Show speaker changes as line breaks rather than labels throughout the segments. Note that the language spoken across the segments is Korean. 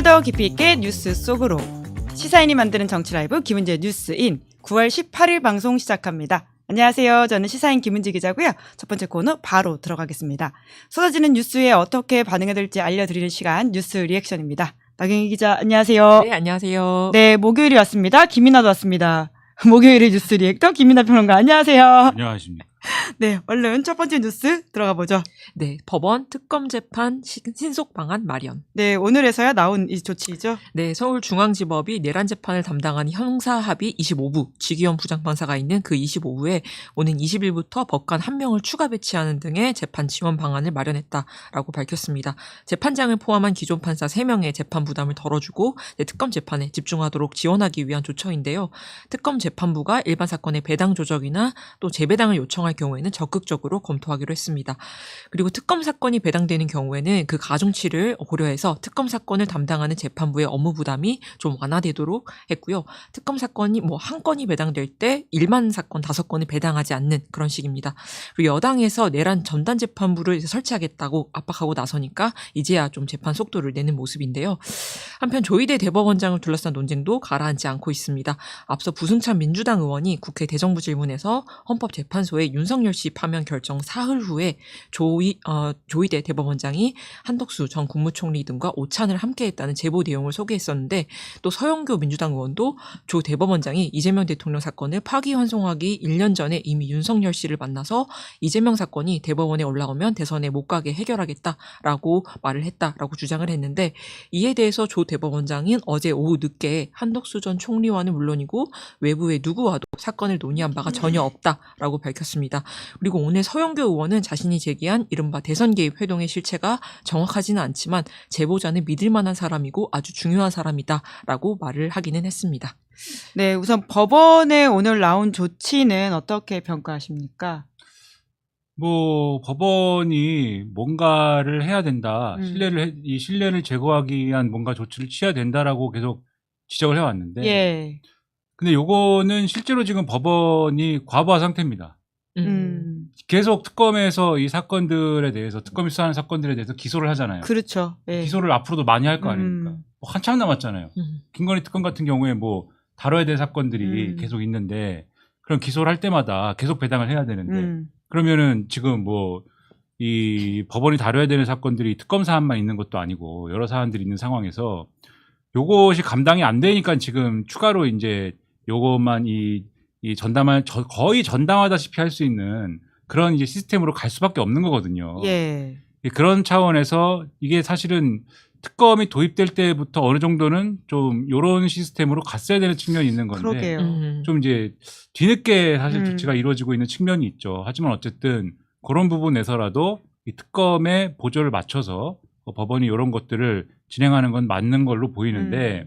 한발 더 깊이 있게 뉴스 속으로 시사인이 만드는 정치 라이브 김은재 뉴스인 9월 18일 방송 시작합니다. 안녕하세요. 저는 시사인 김은지 기자고요. 첫 번째 코너 바로 들어가겠습니다. 쏟아지는 뉴스에 어떻게 반응해야 될지 알려드리는 시간 뉴스 리액션입니다. 나경희 기자 안녕하세요.
네, 안녕하세요.
네, 목요일이 왔습니다. 김이나도 왔습니다. 목요일의 뉴스 리액터 김이나 평론가 안녕하세요.
안녕하십니까.
네, 얼른 첫 번째 뉴스 들어가 보죠.
네, 법원 특검 재판 시- 신속 방안 마련.
네, 오늘에서야 나온 이 조치죠.
네, 서울중앙지법이 내란 재판을 담당하는 형사합의 25부 지기현 부장판사가 있는 그 25부에 오는 20일부터 법관 한 명을 추가 배치하는 등의 재판 지원 방안을 마련했다라고 밝혔습니다. 재판장을 포함한 기존 판사 3명의 재판 부담을 덜어주고 네, 특검 재판에 집중하도록 지원하기 위한 조처인데요. 특검 재판부가 일반 사건의 배당 조정이나 또 재배당을 요청할 경우에는 적극적으로 검토하기로 했습니다. 그리고 특검 사건이 배당되는 경우에는 그 가중치를 고려해서 특검 사건을 담당하는 재판부의 업무 부담이 좀 완화되도록 했고요. 특검 사건이 뭐 한 건이 배당될 때 일반 사건 다섯 건을 배당하지 않는 그런 식입니다. 그리고 여당에서 내란 전담 재판부를 설치하겠다고 압박하고 나서니까 이제야 좀 재판 속도를 내는 모습인데요. 한편 조희대 대법원장을 둘러싼 논쟁도 가라앉지 않고 있습니다. 앞서 부승찬 민주당 의원이 국회 대정부 질문에서 헌법재판소의 윤 석열 씨 파면 결정 사흘 후에 조희, 어, 조희대 대법원장이 한덕수 전 국무총리 등과 오찬을 함께했다는 제보 내용을 소개했었는데 또 서영교 민주당 의원도 조 대법원장이 이재명 대통령 사건을 파기환송하기 1년 전에 이미 윤석열 씨를 만나서 이재명 사건이 대법원에 올라오면 대선에 못 가게 해결하겠다라고 말을 했다라고 주장을 했는데 이에 대해서 조 대법원장은 어제 오후 늦게 한덕수 전 총리와는 물론이고 외부의 누구와도 사건을 논의한 바가 전혀 없다라고 밝혔습니다. 그리고 오늘 서영교 의원은 자신이 제기한 이른바 대선 개입 회동의 실체가 정확하지는 않지만 제보자는 믿을 만한 사람이고 아주 중요한 사람이다라고 말을 하기는 했습니다.
네, 우선 법원에 오늘 나온 조치는 어떻게 평가하십니까?
뭐 법원이 뭔가를 해야 된다.
음.
신뢰를 해- 이 신뢰를 제거하기 위한 뭔가 조치를 취해야 된다라고 계속 지적을 해왔는데.
예.
근데 요거는 실제로 지금 법원이 과부하 상태입니다.
음.
계속 특검에서 이 사건들에 대해서 특검이 수사하는 사건들에 대해서 기소를 하잖아요.
그렇죠. 예.
기소를 앞으로도 많이 할 거 아닙니까?
음.
뭐 한참 남았잖아요.
음.
김건희 특검 같은 경우에 뭐 다뤄야 될 사건들이
음.
계속 있는데 그런 기소를 할 때마다 계속 배당을 해야 되는데
음.
그러면은 지금 뭐 이 법원이 다뤄야 되는 사건들이 특검 사안만 있는 것도 아니고 여러 사안들이 있는 상황에서 요것이 감당이 안 되니까 지금 추가로 이제 요것만 이, 이 전담한 저- 거의 전담하다시피 할 수 있는 그런 이제 시스템으로 갈 수밖에 없는 거거든요.
예.
예, 그런 차원에서 이게 사실은 특검이 도입될 때부터 어느 정도는 좀 요런 시스템으로 갔어야 되는 측면이 있는 건데
그러게요.
음.
좀 이제 뒤늦게 사실
음.
조치가 이루어지고 있는 측면이 있죠. 하지만 어쨌든 그런 부분에서라도 이 특검의 보조를 맞춰서 어, 법원이 이런 것들을 진행하는 건 맞는 걸로 보이는데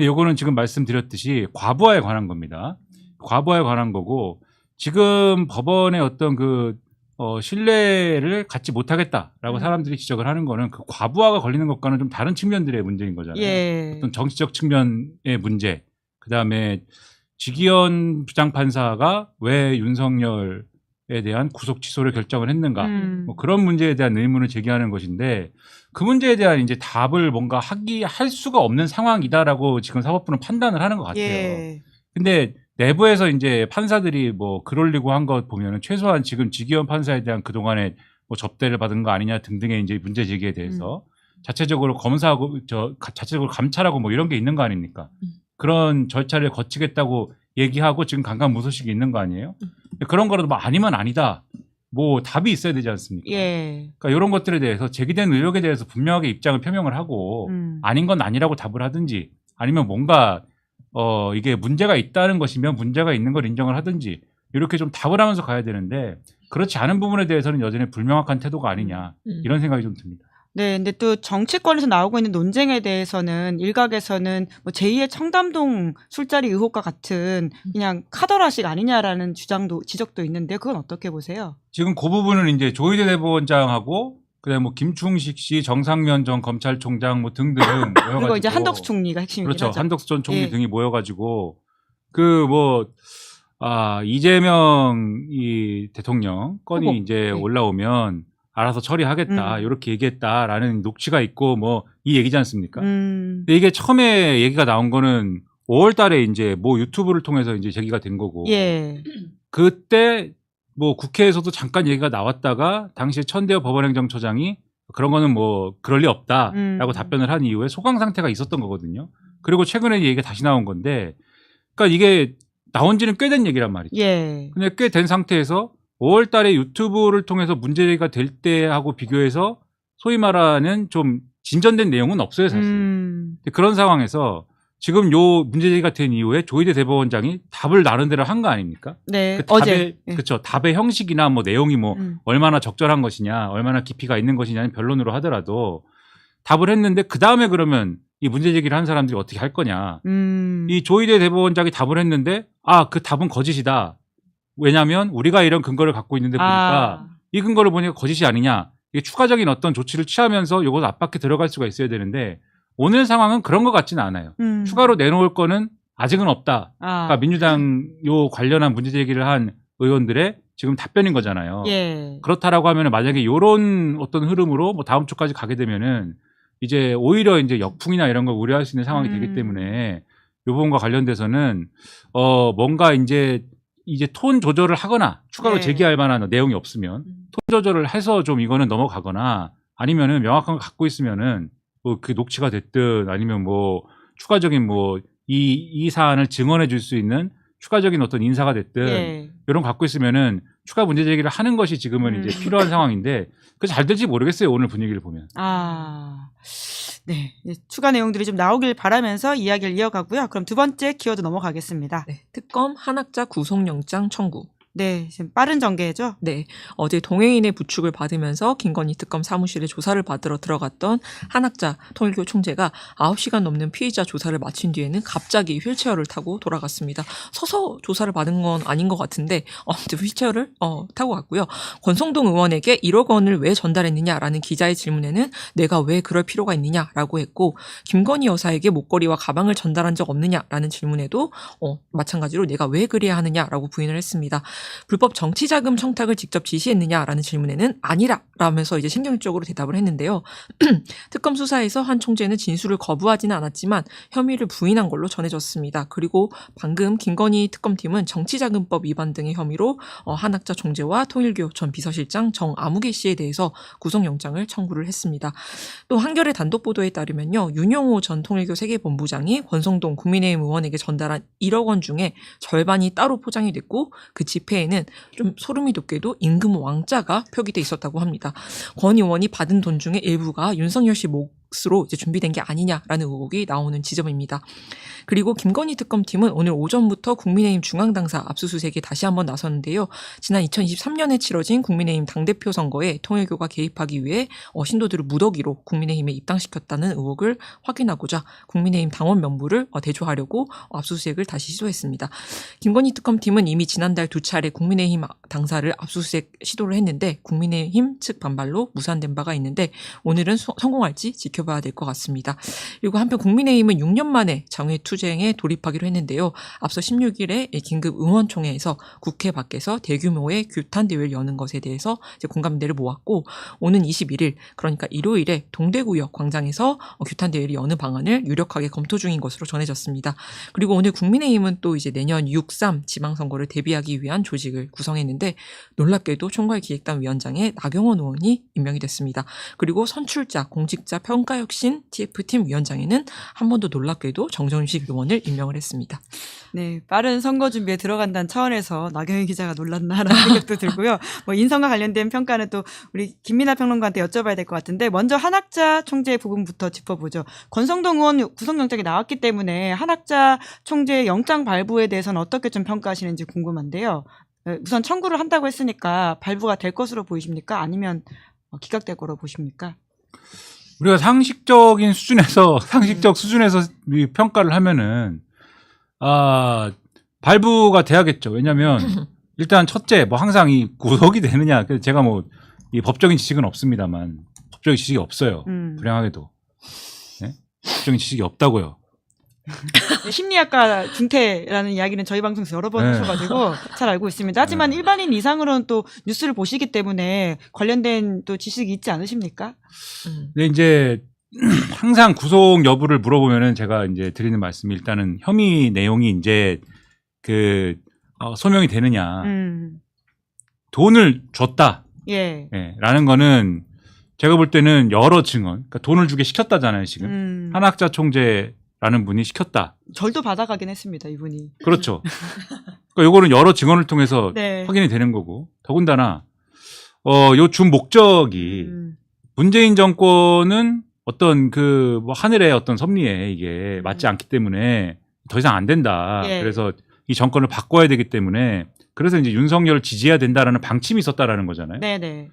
음.
요거는 지금 말씀드렸듯이 과부하에 관한 겁니다. 과부하에 관한 거고 지금 법원의 어떤 그 어, 신뢰를 갖지 못하겠다라고
음.
사람들이 지적을 하는 거는 그 과부하가 걸리는 것과는 좀 다른 측면들의 문제인 거잖아요.
예.
어떤 정치적 측면의 문제, 그 다음에 지기현 부장판사가 왜 윤석열에 대한 구속 취소를 결정을 했는가,
음.
뭐 그런 문제에 대한 의문을 제기하는 것인데 그 문제에 대한 이제 답을 뭔가 하기 할 수가 없는 상황이다라고 지금 사법부는 판단을 하는 것 같아요.
예.
근데 내부에서 이제 판사들이 뭐글 올리고 한 것 보면은 최소한 지금 지기현 판사에 대한 그동안에 뭐 접대를 받은 거 아니냐 등등의 이제 문제 제기에 대해서 자체적으로 검사하고 저 가- 자체적으로 감찰하고 뭐 이런 게 있는 거 아닙니까?
음.
그런 절차를 거치겠다고 얘기하고 지금 강간무소식이 있는 거 아니에요?
음.
그런 거라도 뭐 아니면 아니다. 뭐 답이 있어야 되지 않습니까?
예.
그러니까 이런 것들에 대해서 제기된 의혹에 대해서 분명하게 입장을 표명을 하고
음.
아닌 건 아니라고 답을 하든지 아니면 뭔가 어 이게 문제가 있다는 것이면 문제가 있는 걸 인정을 하든지 이렇게 좀 답을 하면서 가야 되는데 그렇지 않은 부분에 대해서는 여전히 불명확한 태도가 아니냐
음.
이런 생각이 좀 듭니다.
네, 근데 또 정치권에서 나오고 있는 논쟁에 대해서는 일각에서는 뭐 제2의 청담동 술자리 의혹과 같은 그냥 카더라식 아니냐라는 주장도 지적도 있는데 그건 어떻게 보세요?
지금 그 부분은 이제 조희대 대법원장하고 그다음에 뭐 김충식 씨, 정상면 전 검찰총장 뭐 등등 모여가지고
그리고 이제 한덕수 총리가 핵심이긴
그렇죠.
하죠.
한덕수 전 총리
예.
등이 모여가지고 그 뭐 아, 이재명 이 대통령 건이
후보.
이제
네.
올라오면 알아서 처리하겠다
음.
이렇게 얘기했다라는 녹취가 있고 뭐 이 얘기지 않습니까?
음.
근데 이게 처음에 얘기가 나온 거는 5월달에 이제 뭐 유튜브를 통해서 이제 제기가 된 거고
예.
그때 뭐 국회에서도 잠깐 얘기가 나왔다가 당시에 천대엽 법원행정처장이 그런 거는 뭐 그럴 리 없다라고
음.
답변을 한 이후에 소강 상태가 있었던 거거든요. 그리고 최근에 이 얘기가 다시 나온 건데, 그러니까 이게 나온 지는 꽤 된 얘기란 말이죠.
예.
근데 꽤 된 상태에서 5월 달에 유튜브를 통해서 문제가 될 때하고 비교해서 소위 말하는 좀 진전된 내용은 없어요, 사실.
음.
그런 상황에서 지금 요 문제 제기가 된 이후에 조희대 대법원장이 답을 나름대로 한 거 아닙니까?
네.
그
어제.
답의,
예.
그쵸. 답의 형식이나 뭐 내용이 뭐
음.
얼마나 적절한 것이냐, 얼마나 깊이가 있는 것이냐는 변론으로 하더라도 답을 했는데 그 다음에 그러면 이 문제 제기를 한 사람들이 어떻게 할 거냐.
음.
이 조희대 대법원장이 답을 했는데 아, 그 답은 거짓이다. 왜냐하면 우리가 이런 근거를 갖고 있는데 보니까
아.
이 근거를 보니까 거짓이 아니냐. 이게 추가적인 어떤 조치를 취하면서 이걸 압박해 들어갈 수가 있어야 되는데 오늘 상황은 그런 것 같지는 않아요.
음.
추가로 내놓을 거는 아직은 없다.
아.
그러니까 민주당 요 관련한 문제 제기를 한 의원들의 지금 답변인 거잖아요.
예.
그렇다라고 하면은 만약에 요런 어떤 흐름으로 뭐 다음 주까지 가게 되면은 이제 오히려 이제 역풍이나 이런 걸 우려할 수 있는 상황이 되기
음.
때문에 요 부분과 관련돼서는 어 뭔가 이제 이제 톤 조절을 하거나 추가로
네.
제기할 만한 내용이 없으면 톤 조절을 해서 좀 이거는 넘어가거나 아니면은 명확한 걸 갖고 있으면은 뭐 그 녹취가 됐든 아니면 뭐 추가적인 뭐 이 이 사안을 증언해 줄 수 있는 추가적인 어떤 인사가 됐든
예.
이런 거 갖고 있으면은 추가 문제 제기를 하는 것이 지금은
음.
이제 필요한 상황인데 그 잘 될지 모르겠어요 오늘 분위기를 보면.
아. 네. 예, 추가 내용들이 좀 나오길 바라면서 이야기를 이어가고요. 그럼 두 번째 키워드 넘어가겠습니다.
네, 특검 한학자 구속영장 청구.
네. 지금 빠른 전개죠.
네, 어제 동해인의 부축을 받으면서 김건희 특검 사무실에 조사를 받으러 들어갔던 한학자 통일교 총재가 9시간 넘는 피의자 조사를 마친 뒤에는 갑자기 휠체어를 타고 돌아갔습니다. 서서 조사를 받은 건 아닌 것 같은데 아무튼 휠체어를 어, 타고 갔고요. 권성동 의원에게 1억 원을 왜 전달했느냐라는 기자의 질문에는 내가 왜 그럴 필요가 있느냐라고 했고 김건희 여사에게 목걸이와 가방을 전달한 적 없느냐라는 질문에도 어, 마찬가지로 내가 왜 그래야 하느냐라고 부인을 했습니다. 불법 정치자금 청탁을 직접 지시했느냐라는 질문에는 아니라라면서 이제 신경적으로 대답을 했는데요. 특검 수사에서 한 총재는 진술을 거부하지는 않았지만 혐의를 부인한 걸로 전해졌습니다. 그리고 방금 김건희 특검팀은 정치자금법 위반 등의 혐의로 어, 한학자 총재와 통일교 전 비서실장 정아무개 씨에 대해서 구속영장을 청구를 했습니다. 또 한겨레 단독 보도에 따르면요. 윤영호 전 통일교 세계본부장이 권성동 국민의힘 의원에게 전달한 1억 원 중에 절반이 따로 포장이 됐고 그 지폐 에는 좀 소름이 돋게도 임금 왕자가 표기돼 있었다고 합니다. 권 의원이 받은 돈 중에 일부가 윤석열 씨몫 으로 이제 준비된 게 아니냐라는 의혹이 나오는 지점입니다. 그리고 김건희 특검팀은 오늘 오전부터 국민의힘 중앙당사 압수수색에 다시 한번 나섰는데요. 지난 2023년에 치러진 국민의힘 당대표 선거에 통일교가 개입하기 위해 어, 신도들을 무더기로 국민의힘에 입당시켰다는 의혹을 확인하고자 국민의힘 당원 명부를 어, 대조하려고 압수수색을 다시 시도했습니다. 김건희 특검팀은 이미 지난달 두 차례 국민의힘 당사를 압수수색 시도를 했는데 국민의힘 측 반발로 무산된 바가 있는데 오늘은 소- 성공할지 지켜 봐야 될 것 같습니다. 그리고 한편 국민의힘은 6년 만에 장외 투쟁에 돌입하기로 했는데요. 앞서 16일에 긴급 의원총회에서 국회 밖에서 대규모의 규탄 대회를 여는 것에 대해서 공감대를 모았고 오는 21일 그러니까 일요일에 동대구역 광장에서 어, 규탄 대회를 여는 방안을 유력하게 검토 중인 것으로 전해졌습니다. 그리고 오늘 국민의힘은 또 이제 내년 6.3 지방선거를 대비하기 위한 조직을 구성했는데 놀랍게도 총괄기획단 위원장에 나경원 의원이 임명이 됐습니다. 그리고 선출자 공직자 평 가혁신 TF팀 위원장에는 한 번 더 놀랍게도 정정식 의원을 임명을 했습니다.
네, 빠른 선거 준비에 들어간다는 차원에서 나경희 기자가 놀랐나라는 생각도 들고요. 뭐 인선과 관련된 평가는 또 우리 김민아 평론가한테 여쭤봐야 될 것 같은데 먼저 한학자 총재 부분부터 짚어보죠. 권성동 의원 구속영장이 나왔기 때문에 한학자 총재 영장 발부에 대해서는 어떻게 좀 평가하시는지 궁금한데요. 에, 우선 청구를 한다고 했으니까 발부가 될 것으로 보이십니까? 아니면 어, 기각될 거로 보십니까?
우리가 상식적인 수준에서 상식적 수준에서 이 평가를 하면은 아 발부가 돼야겠죠. 왜냐하면 일단 첫째 뭐 항상 이 구속이 되느냐 그래서 제가 뭐 이 법적인 지식은 없습니다만 법적인 지식이 없어요.
음.
불행하게도 네? 법적인 지식이 없다고요.
심리학과 중퇴라는 이야기는 저희 방송에서 여러 번
네.
하셔가지고 잘 알고 있습니다. 하지만
네.
일반인 이상으로는 또 뉴스를 보시기 때문에 관련된 또 지식이 있지 않으십니까?
음.
근데 이제 항상 구속 여부를 물어보면은 제가 이제 드리는 말씀이 일단은 혐의 내용이 이제 그 어, 소명이 되느냐
음,
돈을 줬다
예.
예, 라는 거는 제가 볼 때는 여러 증언 그러니까 돈을 주게 시켰다잖아요 지금
음,
한학자 총재 라는 분이 시켰다
절도 받아가긴 했습니다, 이분이.
그렇죠 그러니까 요거는 여러 증언을 통해서
네.
확인이 되는 거고 더군다나 어 요 준 목적이
음,
문재인 정권은 어떤 그뭐 하늘의 어떤 섭리에 이게 맞지 않기 때문에 더 이상 안 된다.
예.
그래서 이 정권을 바꿔야 되기 때문에 그래서 이제 윤석열을 지지해야 된다라는 방침이 있었다라는 거잖아요.
네네.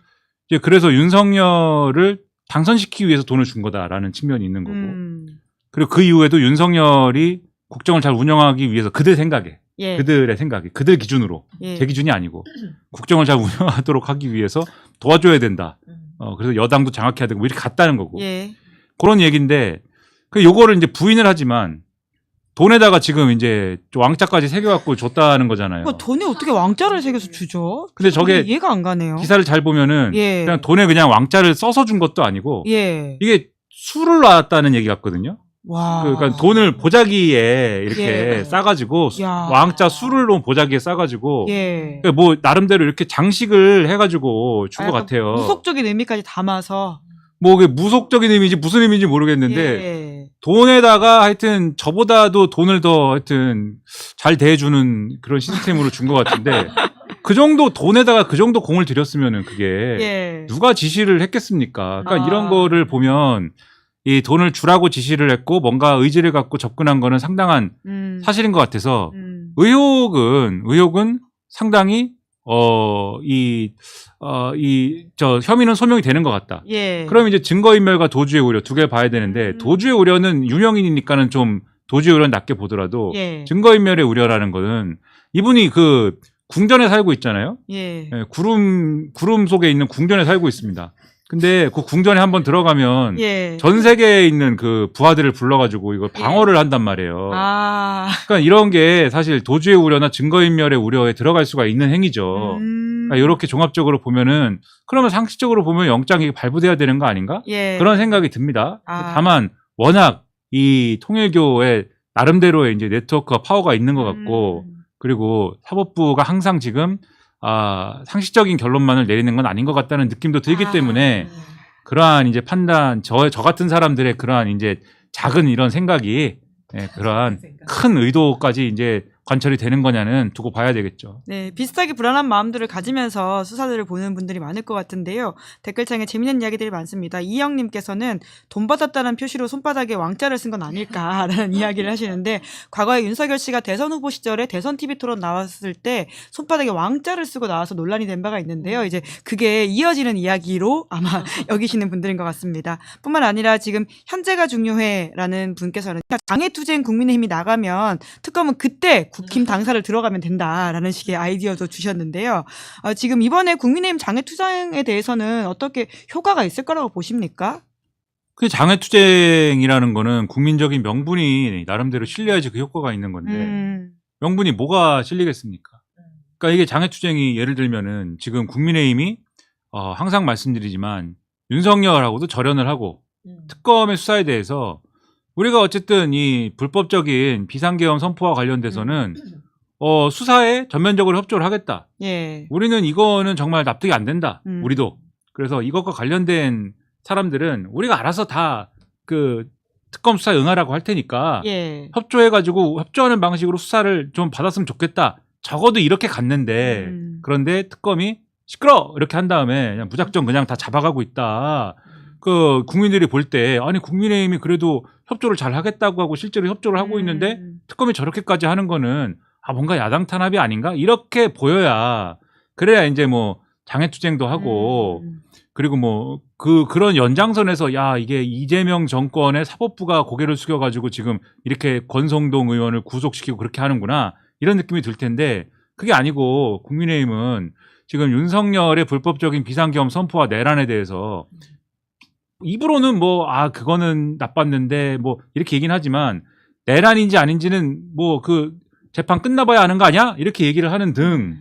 이제 그래서 윤석열을 당선시키기 위해서 돈을 준 거다라는 측면이 있는 거고.
음,
그리고 그 이후에도 윤석열이 국정을 잘 운영하기 위해서 그들 생각에,
예.
그들의 생각에, 그들 기준으로,
예.
제 기준이 아니고 국정을 잘 운영하도록 하기 위해서 도와줘야 된다. 어, 그래서 여당도 장악해야 되고 뭐 이렇게 갔다는 거고.
예.
그런 얘기인데 그 요거를 이제 부인을 하지만 돈에다가 지금 이제 좀 왕자까지 새겨갖고 줬다는 거잖아요.
뭐 돈에 어떻게 왕자를 새겨서 주죠?
근데 저게
이해가 안 가네요.
기사를 잘 보면은
예.
그냥 돈에 그냥 왕자를 써서 준 것도 아니고
예.
이게 술을 놨다는 얘기 같거든요.
와.
그- 그러니까 돈을 보자기에 이렇게
예.
싸가지고
야.
왕자 술을 놓은 보자기에 싸가지고
예.
그러니까 뭐 나름대로 이렇게 장식을 해가지고 준
아,
것
약간
같아요.
무속적인 의미까지 담아서.
뭐 그게 무속적인 의미인지 무슨 의미인지 모르겠는데
예.
돈에다가 하여튼 저보다도 돈을 더 하여튼 잘 대해주는 그런 시스템으로 준 것 같은데 그 정도 돈에다가 그 정도 공을 들였으면은 그게
예.
누가 지시를 했겠습니까? 그러니까
아.
이런 거를 보면 이 돈을 주라고 지시를 했고 뭔가 의지를 갖고 접근한 거는 상당한
음.
사실인 것 같아서
음.
의혹은 의혹은 상당히 어 이 어 이 저 혐의는 소명이 되는 것 같다.
예.
그럼 이제 증거인멸과 도주의 우려 두개 봐야 되는데
음.
도주의 우려는 유명인이니까는 좀 도주의 우려는 낮게 보더라도
예.
증거인멸의 우려라는 거는 이분이 그 궁전에 살고 있잖아요.
예.
예, 구름 구름 속에 있는 궁전에 살고 있습니다. 근데 그 궁전에 한번 들어가면
예.
전 세계에 있는 그 부하들을 불러가지고 이거 방어를 한단 말이에요.
아.
그러니까 이런 게 사실 도주의 우려나 증거인멸의 우려에 들어갈 수가 있는 행위죠.
음.
그러니까 이렇게 종합적으로 보면은 그러면 상식적으로 보면 영장이 발부돼야 되는 거 아닌가?
예.
그런 생각이 듭니다.
아.
다만 워낙 이 통일교의 나름대로의 이제 네트워크가 파워가 있는 것 같고
음.
그리고 사법부가 항상 지금 아 상식적인 결론만을 내리는 건 아닌 것 같다는 느낌도 들기
아.
때문에 그러한 이제 판단 저 저 같은 사람들의 그러한 이제 작은 이런 생각이 예, 그러한 큰 의도까지 이제 관철이 되는 거냐는 두고 봐야 되겠죠.
네, 비슷하게 불안한 마음들을 가지면서 수사들을 보는 분들이 많을 것 같은데요. 댓글창에 재밌는 이야기들이 많습니다. 이영님께서는 돈 받았다는 표시로 손바닥에 왕자를 쓴 건 아닐까라는 이야기를 하시는데 과거에 윤석열 씨가 대선 후보 시절에 대선 TV 토론 나왔을 때 손바닥에 왕자를 쓰고 나와서 논란이 된 바가 있는데요. 이제 그게 이어지는 이야기로 아마 여기시는 분들인 것 같습니다. 뿐만 아니라 지금 현재가 중요해라는 분께서는 장애투쟁 국민의힘이 나가면 특검은 그때 국힘 당사를 들어가면 된다라는 식의 아이디어도 주셨는데요. 어, 지금 이번에 국민의힘 장애투쟁에 대해서는 어떻게 효과가 있을 거라고 보십니까?
그 장애투쟁이라는 거는 국민적인 명분이 나름대로 실려야지 그 효과가 있는 건데
음,
명분이 뭐가 실리겠습니까? 그러니까 이게 장애투쟁이 예를 들면은 지금 국민의힘이 어, 항상 말씀드리지만 윤석열하고도 절연을 하고 특검의 수사에 대해서 우리가 어쨌든 이 불법적인 비상계엄 선포와 관련돼서는 어, 수사에 전면적으로 협조를 하겠다.
예.
우리는 이거는 정말 납득이 안 된다.
음.
우리도. 그래서 이것과 관련된 사람들은 우리가 알아서 다 그 특검 수사에 응하라고 할 테니까
예.
협조해가지고 협조하는 방식으로 수사를 좀 받았으면 좋겠다. 적어도 이렇게 갔는데
음.
그런데 특검이 시끄러 이렇게 한 다음에 그냥 무작정 그냥 다 잡아가고 있다. 그 국민들이 볼 때 아니 국민의힘이 그래도 협조를 잘 하겠다고 하고 실제로 협조를 하고 있는데
음.
특검이 저렇게까지 하는 거는 아 뭔가 야당 탄압이 아닌가 이렇게 보여야 그래야 이제 뭐 장애투쟁도 하고
음.
그리고 뭐 그 그런 연장선에서 야 이게 이재명 정권의 사법부가 고개를 숙여가지고 지금 이렇게 권성동 의원을 구속시키고 그렇게 하는구나 이런 느낌이 들 텐데 그게 아니고 국민의힘은 지금 윤석열의 불법적인 비상계엄 선포와 내란에 대해서 입으로는 뭐 아 그거는 나빴는데 뭐 이렇게 얘기는 하지만 내란인지 아닌지는 뭐 그 재판 끝나봐야 아는 거 아니야? 이렇게 얘기를 하는 등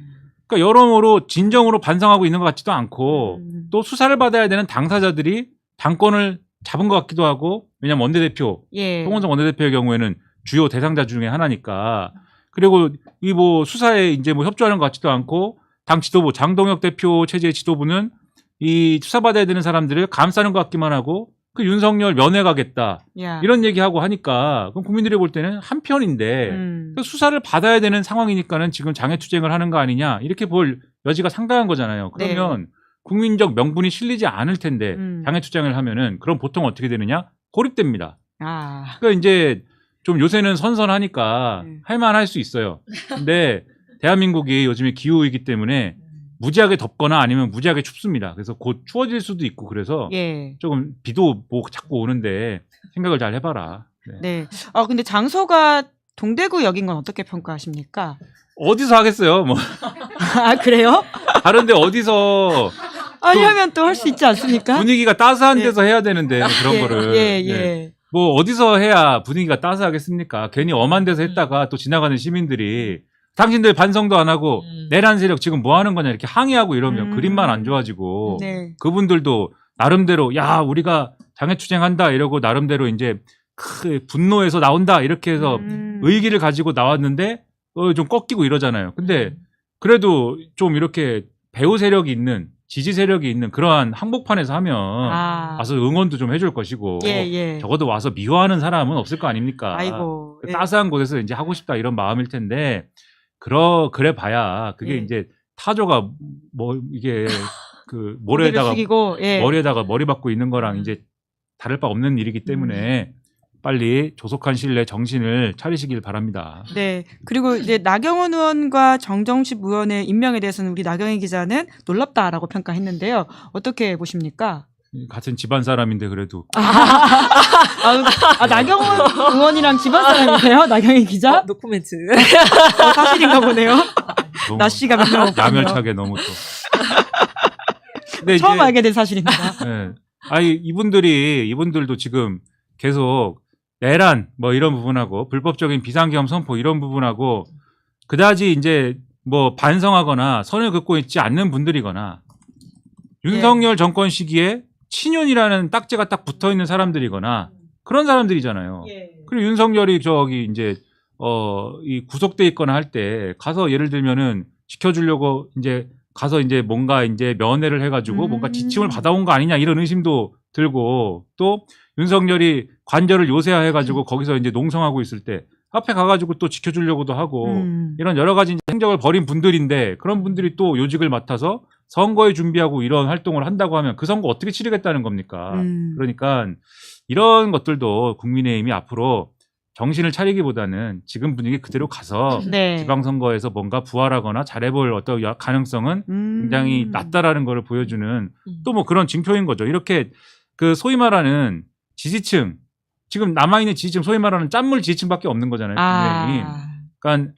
그러니까 여러모로 진정으로 반성하고 있는 것 같지도 않고
음.
또 수사를 받아야 되는 당사자들이 당권을 잡은 것 같기도 하고 왜냐면 원내대표
예.
송원석 원내대표의 경우에는 주요 대상자 중에 하나니까 그리고 이 뭐 수사에 이제 뭐 협조하는 것 같지도 않고 당 지도부 장동혁 대표 체제의 지도부는 이 수사받아야 되는 사람들을 감싸는 것 같기만 하고 그 윤석열 면회 가겠다
야.
이런 얘기하고 하니까 그럼 국민들이 볼 때는 한 편인데
음.
그 수사를 받아야 되는 상황이니까는 지금 장애투쟁을 하는 거 아니냐 이렇게 볼 여지가 상당한 거잖아요. 그러면 국민적 명분이 실리지 않을 텐데
네. 음.
장애투쟁을 하면은 그럼 보통 어떻게 되느냐 고립됩니다.
아.
그러니까 이제 좀 요새는 선선하니까
음.
할만할 수 있어요. 근데 대한민국이 요즘에 기후이기 때문에 무지하게 덥거나 아니면 무지하게 춥습니다. 그래서 곧 추워질 수도 있고 그래서
예.
조금 비도 뭐 자꾸 오는데 생각을 잘 해봐라. 네.
네. 아 근데 장소가 동대구역인 건 어떻게 평가하십니까?
어디서 하겠어요? 뭐
아 그래요?
다른데 어디서
하려면 또 할 수 있지 않습니까?
분위기가 따스한
예.
데서 해야 되는데 그런
예,
거를
예,
네.
예.
뭐 어디서 해야 분위기가 따스하겠습니까? 괜히 엄한 데서 했다가 또 지나가는 시민들이 당신들 반성도 안 하고
음.
내란 세력 지금 뭐 하는 거냐 이렇게 항의하고 이러면
음.
그림만 안 좋아지고
네.
그분들도 나름대로 야 우리가 장애투쟁한다 이러고 나름대로 이제 크 분노해서 나온다 이렇게 해서
음.
의기를 가지고 나왔는데 어, 좀 꺾이고 이러잖아요. 근데 그래도 좀 이렇게 배우 세력이 있는 지지 세력이 있는 그러한 한복판에서 하면
아.
와서 응원도 좀 해줄 것이고
예, 예.
적어도 와서 미워하는 사람은 없을 거 아닙니까?
아이고.
그
예.
따스한 곳에서 이제 하고 싶다 이런 마음일 텐데 그러 그래 봐야 그게
예.
이제 타조가 뭐 이게 그 모래에다가
숙이고 예.
머리에다가 머리 박고 있는 거랑 이제 다를 바 없는 일이기 때문에
음.
빨리 조속한 시일 내에 정신을 차리시길 바랍니다.
네. 그리고 이제 나경원 의원과 정정식 의원의 임명에 대해서는 우리 나경희 기자는 놀랍다라고 평가했는데요. 어떻게 보십니까?
같은 집안 사람인데 그래도
아, 아, 나경원 의원이랑 집안 사람이세요? 나경희 기자?
어, 노코멘트.
어, 사실인가 보네요.
너무
나 씨가 몇명 없군요.
야멸차게 너무 또. 근데
처음
이제
알게 된 사실입니다.
예. 아니 이분들이 이분들도 지금 계속 내란 뭐 이런 부분하고 불법적인 비상계엄 선포 이런 부분하고 그다지 이제 뭐 반성하거나 선을 긋고 있지 않는 분들이거나 윤석열 정권 시기에 친윤이라는 딱지가 딱 붙어 있는 사람들이거나 그런 사람들이잖아요.
예.
그리고 윤석열이 저기 이제 어 이 구속돼 있거나 할 때 가서 예를 들면은 지켜주려고 이제 가서 이제 뭔가 이제 면회를 해가지고
음.
뭔가 지침을 받아온 거 아니냐 이런 의심도 들고 또 윤석열이 관절을 요새화해가지고 거기서 이제 농성하고 있을 때 앞에 가가지고 또 지켜주려고도 하고
음.
이런 여러 가지 이제 행적을 벌인 분들인데 그런 분들이 또 요직을 맡아서 선거에 준비하고 이런 활동을 한다고 하면 그 선거 어떻게 치르겠다는 겁니까?
음.
그러니까 이런 것들도 국민의힘이 앞으로 정신을 차리기보다는 지금 분위기 그대로 가서
네.
지방선거에서 뭔가 부활하거나 잘해볼 어떤 여- 가능성은
음.
굉장히 낮다라는 것을 보여주는
음.
또뭐 그런 징표인 거죠. 이렇게 그 소위 말하는 지지층 지금 남아있는 지지층 소위 말하는 짠물 지지층밖에 없는 거잖아요. 국민의힘.
아.
그러니까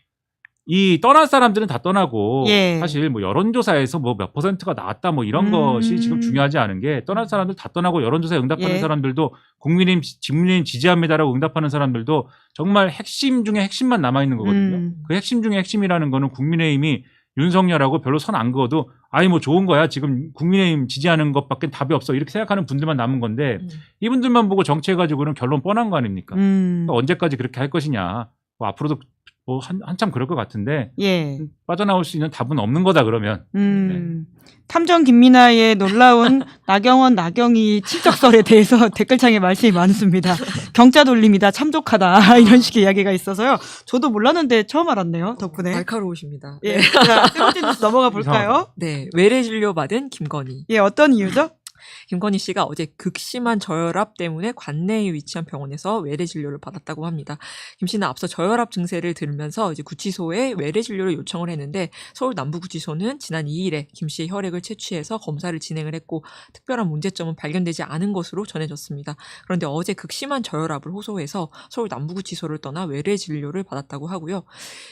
이 떠날 사람들은 다 떠나고
예.
사실 뭐 여론조사에서 뭐 몇 퍼센트가 나왔다 뭐 이런
음.
것이 지금 중요하지 않은 게 떠날 사람들 다 떠나고 여론조사에 응답하는
예.
사람들도 국민의힘 지- 국민의힘 지지합니다라고 응답하는 사람들도 정말 핵심 중에 핵심만 남아 있는 거거든요.
음.
그 핵심 중에 핵심이라는 거는 국민의힘이 윤석열하고 별로 선 안 그어도 아이 뭐 좋은 거야 지금 국민의힘 지지하는 것밖에 답이 없어 이렇게 생각하는 분들만 남은 건데
음.
이분들만 보고 정치해 가지고는 결론 뻔한 거 아닙니까?
음.
언제까지 그렇게 할 것이냐. 뭐 앞으로도 뭐 한, 한참 그럴 것 같은데
예.
빠져나올 수 있는 답은 없는 거다 그러면.
음. 탐정 김민아의 놀라운 나경원 나경이 친척설에 대해서 댓글창에 말씀이 많습니다. 경자 돌림이다 참족하다 이런 식의 이야기가 있어서요. 저도 몰랐는데 처음 알았네요. 덕분에.
날카로우십니다.
예. 자, 세 번째 뉴스 넘어가 볼까요?
네, 외래 진료 받은 김건희.
예, 어떤 이유죠?
김건희 씨가 어제 극심한 저혈압 때문에 관내에 위치한 병원에서 외래 진료를 받았다고 합니다. 김 씨는 앞서 저혈압 증세를 들으면서 이제 구치소에 외래 진료를 요청을 했는데 서울 남부구치소는 지난 2일에 김 씨의 혈액을 채취해서 검사를 진행을 했고 특별한 문제점은 발견되지 않은 것으로 전해졌습니다. 그런데 어제 극심한 저혈압을 호소해서 서울 남부구치소를 떠나 외래 진료를 받았다고 하고요.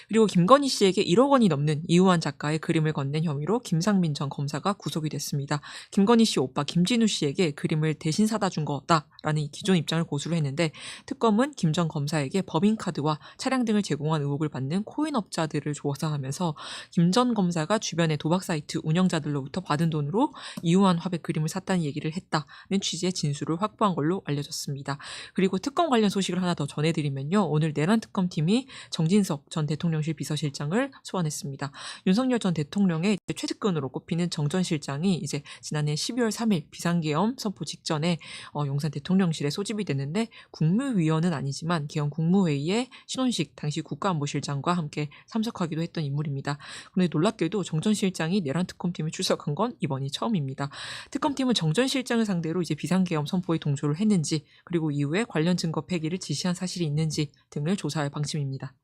그리고 김건희 씨에게 1억 원이 넘는 이우환 작가의 그림을 건넨 혐의로 김상민 전 검사가 구속이 됐습니다. 김건희 씨 오빠 김진우 윤건유 씨에게 그림을 대신 사다 준 거다라는 이 기존 입장을 고수를 했는데 특검은 김 전 검사에게 법인카드와 차량 등을 제공한 의혹을 받는 코인업자들을 조사하면서 김 전 검사가 주변의 도박 사이트 운영자들로부터 받은 돈으로 이우한 화백 그림을 샀다는 얘기를 했다는 취지의 진술을 확보한 걸로 알려졌습니다. 그리고 특검 관련 소식을 하나 더 전해드리면요. 오늘 내란 특검팀이 정진석 전 대통령실 비서실장을 소환했습니다. 윤석열 전 대통령의 최측근으로 꼽히는 정 전 실장이 이제 지난해 12월 3일 비상 계엄 선포 직전에 어, 용산 대통령실에 소집이 됐는데 국무위원은 아니지만 계엄 국무회의에 신원식 당시 국가안보실장과 함께 참석하기도 했던 인물입니다. 그런데 놀랍게도 정전 실장이 내란 특검팀에 출석한 건 이번이 처음입니다. 특검팀은 정전 실장을 상대로 이제 비상계엄 선포에 동조를 했는지 그리고 이후에 관련 증거 폐기를 지시한 사실이 있는지 등을 조사할 방침입니다.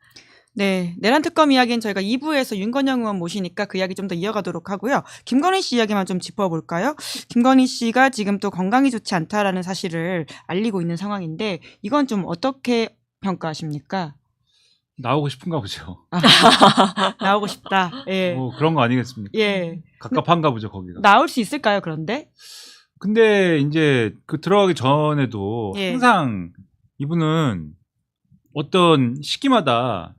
네, 내란 특검 이야기는 저희가 2부에서 윤건영 의원 모시니까 그 이야기 좀 더 이어가도록 하고요. 김건희 씨 이야기만 좀 짚어볼까요? 김건희 씨가 지금 또 건강이 좋지 않다라는 사실을 알리고 있는 상황인데 이건 좀 어떻게 평가하십니까?
나오고 싶은가 보죠.
나오고 싶다. 예.
뭐 그런 거 아니겠습니까?
예.
갑갑한가 보죠 거기가.
나올 수 있을까요, 그런데?
근데 이제 그 들어가기 전에도
예.
항상 이분은 어떤 시기마다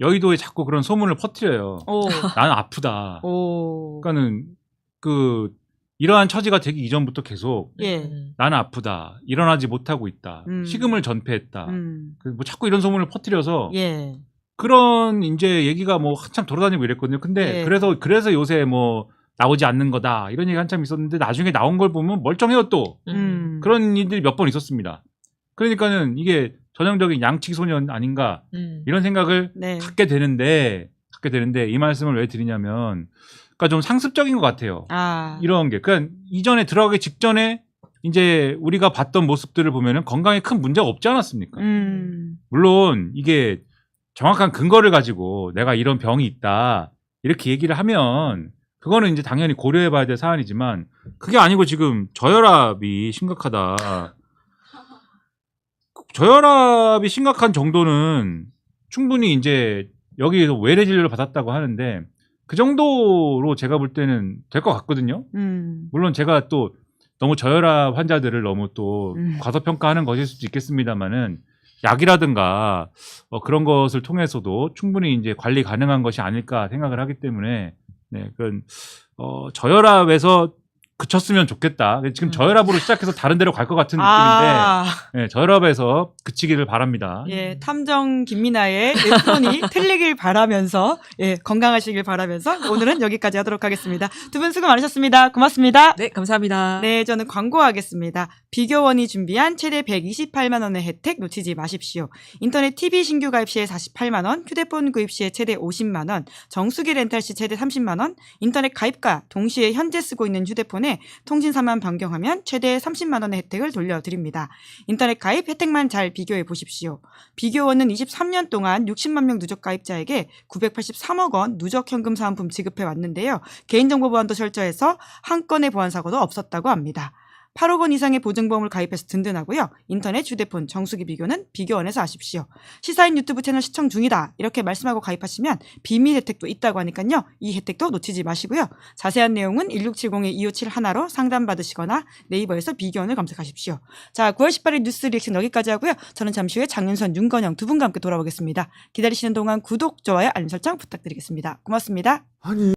여의도에 자꾸 그런 소문을 퍼뜨려요.
오.
나는 아프다.
오.
그러니까는 그 이러한 처지가 되기 이전부터 계속
예.
음.
나는 아프다. 일어나지 못하고 있다.
음.
식음을 전폐했다.
음.
그뭐 자꾸 이런 소문을 퍼뜨려서
예.
그런 이제 얘기가 뭐 한참 돌아다니고 이랬거든요. 근데
예.
그래서 그래서 요새 뭐 나오지 않는 거다 이런 얘기 한참 있었는데 나중에 나온 걸 보면 멀쩡해요 또
음.
그런 일들이 몇 번 있었습니다. 그러니까는 이게 전형적인 양치기 소년 아닌가
음.
이런 생각을
네.
갖게 되는데 갖게 되는데 이 말씀을 왜 드리냐면 그러니까 좀 상습적인 것 같아요.
아.
이런 게 그러니까 이전에 들어가기 직전에 이제 우리가 봤던 모습들을 보면은 건강에 큰 문제가 없지 않았습니까?
음.
물론 이게 정확한 근거를 가지고 내가 이런 병이 있다 이렇게 얘기를 하면 그거는 이제 당연히 고려해 봐야 될 사안이지만 그게 아니고 지금 저혈압이 심각하다. 저혈압이 심각한 정도는 충분히 이제 여기에서 외래 진료를 받았다고 하는데 그 정도로 제가 볼 때는 될 것 같거든요.
음.
물론 제가 또 너무 저혈압 환자들을 너무 또
음.
과소평가하는 것일 수도 있겠습니다만은 약이라든가 어, 그런 것을 통해서도 충분히 이제 관리 가능한 것이 아닐까 생각을 하기 때문에 네, 그런 어, 저혈압에서 그쳤으면 좋겠다. 지금
음.
저혈압으로 시작해서 다른 데로 갈 것 같은 느낌인데
아.
네, 저혈압에서 그치기를 바랍니다.
예, 탐정 김민아의 프론이 틀리길 바라면서 예, 건강하시길 바라면서 오늘은 여기까지 하도록 하겠습니다. 두 분 수고 많으셨습니다. 고맙습니다.
네, 감사합니다.
네, 저는 광고하겠습니다. 비교원이 준비한 최대 128만 원의 혜택 놓치지 마십시오. 인터넷 TV 신규 가입 시에 48만 원, 휴대폰 구입 시에 최대 50만 원, 정수기 렌탈 시 최대 30만 원, 인터넷 가입과 동시에 현재 쓰고 있는 휴대폰에 통신사만 변경하면 최대 30만 원의 혜택을 돌려드립니다. 인터넷 가입 혜택만 잘 비교해 보십시오. 비교원은 23년 동안 60만 명 누적 가입자에게 983억 원 누적 현금 사은품 지급해 왔는데요. 개인정보 보안도 철저해서 한 건의 보안 사고도 없었다고 합니다. 8억 원 이상의 보증보험을 가입해서 든든하고요. 인터넷, 휴대폰, 정수기 비교는 비교원에서 하십시오. 시사인 유튜브 채널 시청 중이다. 이렇게 말씀하고 가입하시면 비밀 혜택도 있다고 하니까요. 이 혜택도 놓치지 마시고요. 자세한 내용은 1670-2571로 상담받으시거나 네이버에서 비교원을 검색하십시오. 자, 9월 18일 뉴스 리액션 여기까지 하고요. 저는 잠시 후에 장윤선, 윤건영 두 분과 함께 돌아오겠습니다. 기다리시는 동안 구독, 좋아요, 알림 설정 부탁드리겠습니다. 고맙습니다.
아니